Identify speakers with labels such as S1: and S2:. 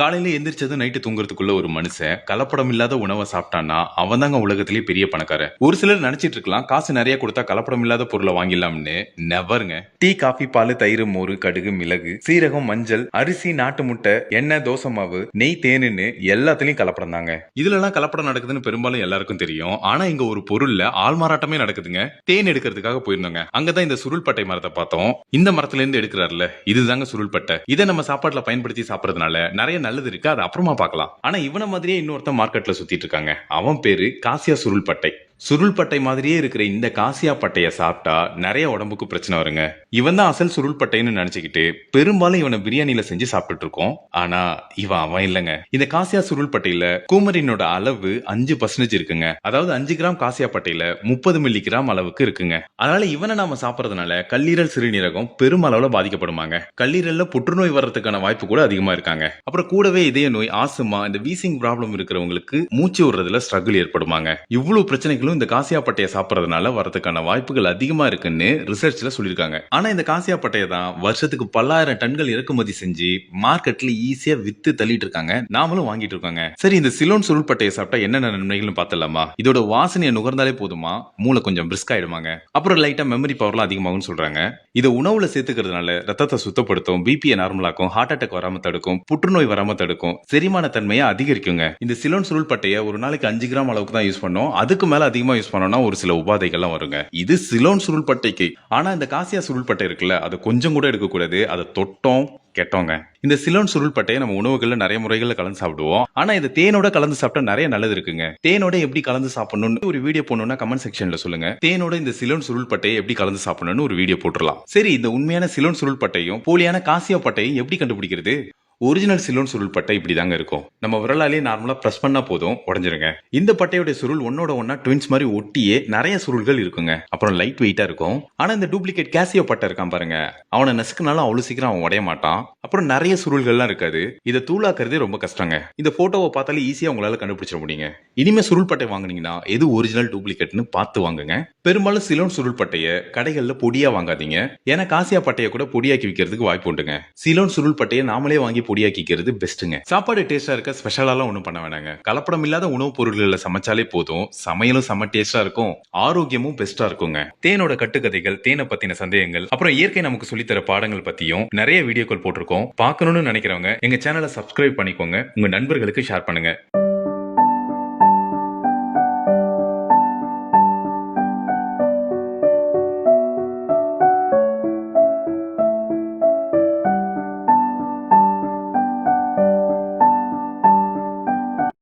S1: காலையில் எந்திரிச்சது நைட்டு தூங்குறதுக்குள்ள ஒரு மனுஷன் கலப்படம் இல்லாத உணவை சாப்பிட்டான்னா அவன் தாங்க உலகத்திலேயே பெரிய பணக்காரன். ஒரு சிலர் நினைச்சிட்டு இருக்கலாம் காசு நிறைய கொடுத்தா கலப்படம் இல்லாத பொருளை வாங்கிடலாம்னு. நெவருங்க டீ காஃபி பால் தயிர் மோர் கடுகு மிளகு சீரகம் மஞ்சள் அரிசி நாட்டு முட்டை எண்ணெய் தோசை மாவு நெய் தேனுன்னு எல்லாத்துலயும் கலப்படம் தாங்க. இதுல எல்லாம் கலப்படம் நடக்குதுன்னு பெரும்பாலும் எல்லாருக்கும் தெரியும். ஆனா இங்க ஒரு பொருள்ல ஆள்மாறாட்டமே நடக்குதுங்க. தேன் எடுக்கிறதுக்காக போயிருந்தோங்க. அங்கதான் இந்த சுருள்பட்டை மரத்தை பார்த்தோம். இந்த மரத்துல இருந்து எடுக்கிறாருல இதுதாங்க சுருள்பட்டை. இதை நம்ம சாப்பாட்டுல பயன்படுத்தி சாப்பிடறதுனால நிறைய நல்லது இருக்கு அது அப்புறமா பார்க்கலாம். ஆனா இவனை மாதிரியே இன்னொருத்தன் மார்க்கெட்ல சுத்திட்டு இருக்காங்க. அவன் பேரு காசியா சுருள்பட்டை. சுருள் பட்டை மாதிரியே இருக்கிற இந்த காசியா பட்டையை சாப்பிட்டா நிறைய உடம்புக்கு பிரச்சனை வருங்க. இவன் தான் அசல் சுருள்பட்டைன்னு நினைச்சுக்கிட்டு பெரும்பாலும் இவனை பிரியாணியில செஞ்சு சாப்பிட்டுட்டு இருக்கோம். ஆனா இவன் அவன் இல்லைங்க. இந்த காசியா சுருள் பட்டையில கூமரினோட அளவு அஞ்சு பர்சன்டேஜ் இருக்குங்க. அதாவது அஞ்சு கிராம் காசியா பட்டையில முப்பது மில்லி கிராம் அளவுக்கு இருக்குங்க. அதனால இவனை நாம சாப்பிடறதுனால கல்லீரல் சிறுநீரகம் பெருமளவுல பாதிக்கப்படுமாங்க. கல்லீரல்ல புற்றுநோய் வர்றதுக்கான வாய்ப்பு கூட அதிகமா இருக்காங்க. அப்புறம் கூடவே இதய நோய் ஆசுமா இந்த வீசிங் ப்ராப்ளம் இருக்கிறவங்களுக்கு மூச்சு விடுறதுல ஸ்ட்ரகிள் ஏற்படுமாங்க. இவ்வளவு பிரச்சனைகள் குழந்தைகளும் இந்த காசியாப்பட்டையை சாப்பிட்றதுனால சாப்பிடறதுனால வரதுக்கான வாய்ப்புகள் அதிகமா இருக்குன்னு ரிசர்ச்சில் சொல்லியிருக்காங்க. ஆனால் இந்த காசியாப்பட்டையை தான் வருஷத்துக்கு பல்லாயிரம் டன்கள் இறக்குமதி செஞ்சு மார்க்கெட்ல ஈஸியா வித்து தள்ளிட்டு இருக்காங்க நாமளும் வாங்கிட்டு இருக்காங்க. சரி இந்த சிலோன் சுருள் பட்டையை சாப்பிட்டா என்னென்ன நன்மைகள்னு பார்த்தலாமா இதோட வாசனையை நுகர்ந்தாலே போதுமா? மூளை கொஞ்சம் பிரிஸ்க் ஆயிடுமாங்க. அப்புறம் லைட்டா மெமரி பவர்லாம் அதிகமாகும்னு சொல்றாங்க. இதை உணவுல சேர்த்துக்கிறதுனால ரத்தத்தை சுத்தப்படுத்தும் பிபியை நார்மலாக்கும் ஹார்ட் அட்டாக் வராம தடுக்கும் புற்றுநோய் வராம தடுக்கும் செரிமான தன்மையை அதிகரிக்குங்க. இந்த சிலோன் சுருள் பட்டையை ஒரு நாளைக்கு அஞ்சு கிராம் அளவுக்கு தான் யூஸ் பண்ணோம். அதுக்கு மேல அதிகமாக யூஸ் பண்ணோம்னா ஒரு சில உபாதைகள்லாம் வருங்க. இது சிலோன் சுருள்பட்டைக்கு. ஆனால் இந்த காசியா சுருள்பட்டை இருக்குல்ல அதை கொஞ்சம் கூட எடுக்கக்கூடாது. அதை தொட்டோம் கெட்டோங்க. இந்த சிலோன் சுருள்பட்டையை நம்ம உணவுகளில் நிறைய முறைகளில் கலந்து சாப்பிடுவோம். ஆனால் இது தேனோட கலந்து சாப்பிட்டா நிறைய நல்லது இருக்குங்க. தேனோட எப்படி கலந்து சாப்பிடணும்னு ஒரு வீடியோ போடணும்னா கமெண்ட் செக்ஷனில் சொல்லுங்க. தேனோட இந்த சிலோன் சுருள் பட்டையை எப்படி கலந்து சாப்பிடணும்னு ஒரு வீடியோ போட்டுடலாம். சரி இந்த உண்மையான சிலோன் சுருள் பட்டையும் போலியான காசியா பட்டையும் எப்படி கண்டுபிடிக்கிறது? ஒரிஜினல் சிலோன் சுருள் பட்டை இப்படி தாங்க இருக்கும். நம்ம விரலாலே நார்மலா பிரஸ் பண்ணா போதும் உடஞ்சிருங்க. இந்த பட்டையோட சுருள் ஒன்னோட ஒன்னா ட்வின்ஸ் மாதிரி ஒட்டியே நிறைய சுருள்கள் இருக்குங்க. அப்புறம் லைட் வெயிட்டா இருக்கும். ஆனா இந்த டூப்ளிகேட் கேசியோ பட்டை இருக்கான் பாருங்க. அவனை நசுக்குனாலும் அவ்வளவு சீக்கிரம் அவன் உடைய மாட்டான். அப்புறம் நிறைய சுருள்கள்லாம் இருக்காது. இதை தூளாக்குறதே ரொம்ப கஷ்டங்க. இந்த போட்டோவை பார்த்தாலே ஈஸியா உங்களால கண்டுபிடிச்சிட முடியுங்க. இனிமே சுருள் பட்டை வாங்குனீங்கன்னா எது ஒரிஜினல் டூப்ளிகேட்னு பார்த்து வாங்குங்க. பெரும்பாலும் சிலோன் சுருள் பட்டைய கடைகள்ல பொடியா வாங்காதீங்க. ஏன்னா காசியா பட்டையை கூட பொடியாக்கி விற்கிறதுக்கு வாய்ப்பு உண்டுங்க. சிலோன் சுருள் பட்டையை நாமளே வாங்கி பொடியாக்கிக்கிறது பெஸ்ட்டுங்க சாப்பாடு டேஸ்டா இருக்க ஸ்பெஷலாலாம் ஒன்றும் பண்ண வேணாங்க. கலப்படம் இல்லாத உணவுப் பொருட்களில் சமைச்சாலே போதும். சமையலும் செம்ம டேஸ்டா இருக்கும். ஆரோக்கியமும் பெஸ்டா இருக்குங்க. தேனோட கட்டுக்கதைகள் தேனை பத்தின சந்தேகங்கள் அப்புறம் இயற்கை நமக்கு சொல்லித்தர பாடங்கள் பத்தியும் நிறைய வீடியோக்கள் போட்டிருக்கோம். பார்க்கணும்னு நினைக்கிறவங்க எங்க சேனலை சப்ஸ்கிரைப் பண்ணிக்கோங்க. உங்க நண்பர்களுக்கு ஷேர் பண்ணுங்க.